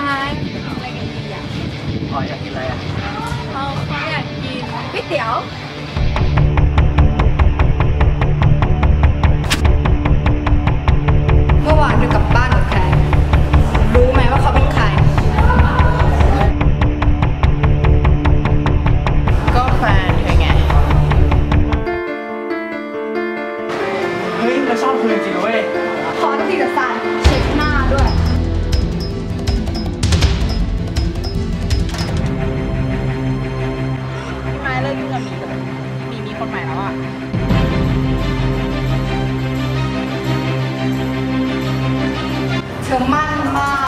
hai Là cái gì vậy? Thôi, là gì vậy? Không, không, là gì? Biết tiểu คนใหม่แล้วอะเธอมั่นมาก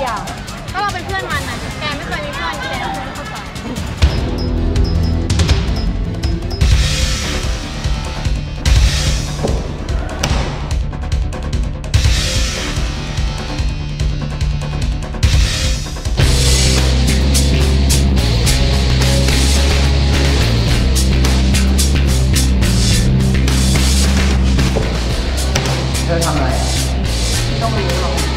ดียว ถ้เราเป็นเพื่อนมันนะแกไม่เคยมีเพื่อนแกไม่เข้าใจเธอทำอะไร ต้องรู้หรอ